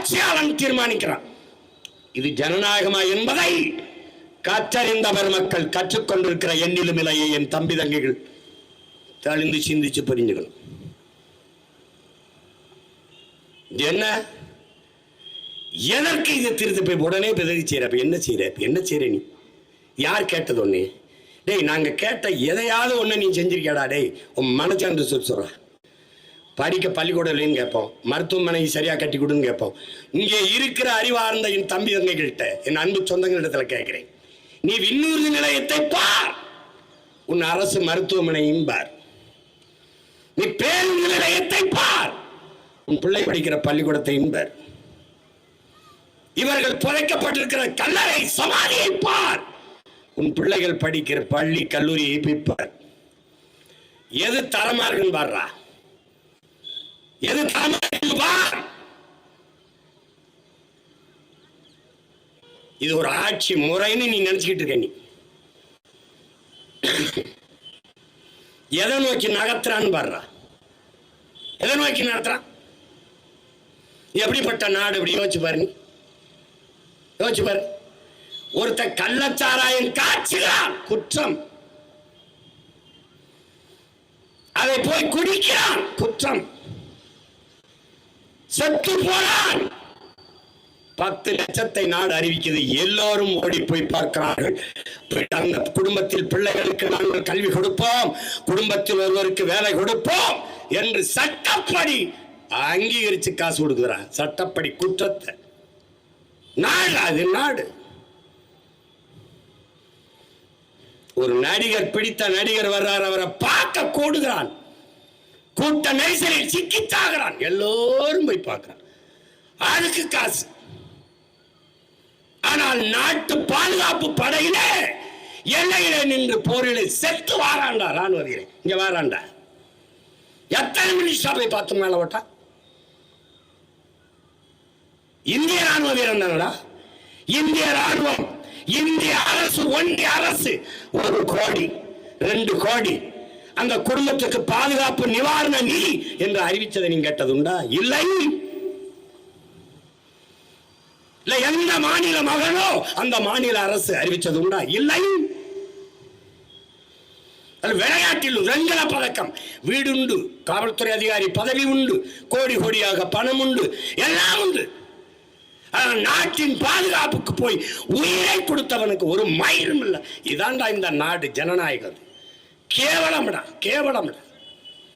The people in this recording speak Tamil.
ஆட்சியாளன் தீர்மானிக்கிறான். இது ஜனநாயகமா என்பதை கற்றறிந்த பெருமக்கள் கற்றுக்கொண்டிருக்கிற எண்ணிலும் இலையை என் தம்பி தங்கைகள். தெளிந்து சிந்திச்சு புரிஞ்சுக்கணும். என்ன? எதற்கு இதை திருத்து போய் உடனே பிதவி செய்யற அப்ப என்ன செய்யற என்ன செய்யற நீ? யார் கேட்டது ஒண்ணு டேய் நாங்க கேட்ட எதையாவது ஒண்ணு நீ செஞ்சிருக்கியாடா டேய்? உன் மனச்சான்று சொல்ல சொல்ற. படிக்க பள்ளிக்கூடம் இல்லைன்னு கேட்போம். மருத்துவமனை சரியா கட்டி கொடுன்னு கேட்போம். இங்கே இருக்கிற அறிவார்ந்த என் தம்பி தங்கைகள்கிட்ட என் அன்பு சொந்தங்களிடத்துல கேட்கிறேன். நீ விண்ணூர்தி நிலையத்தை பார். உன் அரசு மருத்துவமனையும் பார் நீ பேருந்து நிலையத்தை பார். உன் பிள்ளை படிக்கிற பள்ளிக்கூடத்தையும் பார் இவர்கள் புதைக்கப்பட்டிருக்கிற கல்லறை சமாதியை பார். உன் பிள்ளைகள் படிக்கிற பள்ளி கல்லூரியை பிற்பார் எது தரமா இருக்குன்னு பாடுறா எது தரமா இது ஒரு ஆட்சி முறைன்னு நீ நினைச்சுக்கிட்டு இருக்க நீ. எதை நோக்கி நகர்த்துறான்னு பாடுறா எதை நோக்கி நடத்துறான் எப்படிப்பட்ட நாடு இப்படி யோசிச்சு பாரு நீ. யோசிச்சு பாரு. ஒருத்த கள்ளச்சாராயம் காய்ச்சுகிறான். குற்றம். அதை போய் குடிக்கிறான். குற்றம். செத்து போனான். பத்து லட்சத்தை நாடு அறிவிக்கிறது எல்லோரும் ஓடி போய் பார்க்கிறார்கள் அந்த குடும்பத்தில் பிள்ளைகளுக்கு நாங்கள் கல்வி கொடுப்போம். குடும்பத்தில் ஒருவருக்கு வேலை கொடுப்போம் என்று சட்டப்படி அங்கீகரிச்சு காசு கொடுக்குறான் சட்டப்படி குற்றத்தை. நாடு அது நாடு. ஒரு நடிகர் பிடித்த நடிகர் வர்றார். அவரை பார்க்க கூடுகிறான். கூட்ட நெரிசலில் சிக்கித்தாகிறான். எல்லோரும் போய் பார்க்கிறான். அதுக்கு காசு. ஆனால் நாட்டு பாதுகாப்பு படையிலே எல்லையில நின்று போரிலே செத்து வாராண்டா ராணுவ வீரன் இங்க வாராண்டா. எத்தனை மினிஸ்டா போய் பார்த்து மேல ஓட்டா இந்திய ராணுவ வீரன் தானடா? இந்திய ராணுவம் இந்திய அரசு ஒன்றிய அரசு ஒரு கோடி ரெண்டு கோடி. அந்த குடும்பத்துக்கு பாதுகாப்பு நிவாரண நிதி என்று அறிவித்ததை நீங்க கேட்டதுண்டா? இல்லை. இல்ல எந்த மாநில மகனோ அந்த மாநில அரசு அறிவிச்சது உண்டா இல்லை விளையாட்டில் வெண்கல பதக்கம் வீடுண்டு காவல்துறை அதிகாரி பதவி உண்டு கோடி கோடியாக பணம் உண்டு எல்லாம் உண்டு. நாட்டின் பாதுகாப்புக்கு போய் உயிரை கொடுத்தவனுக்கு ஒரு மயிரும் இல்லை. இதாண்டா இந்த நாடு ஜனநாயகம். கேவலம்டா கேவலம்டா.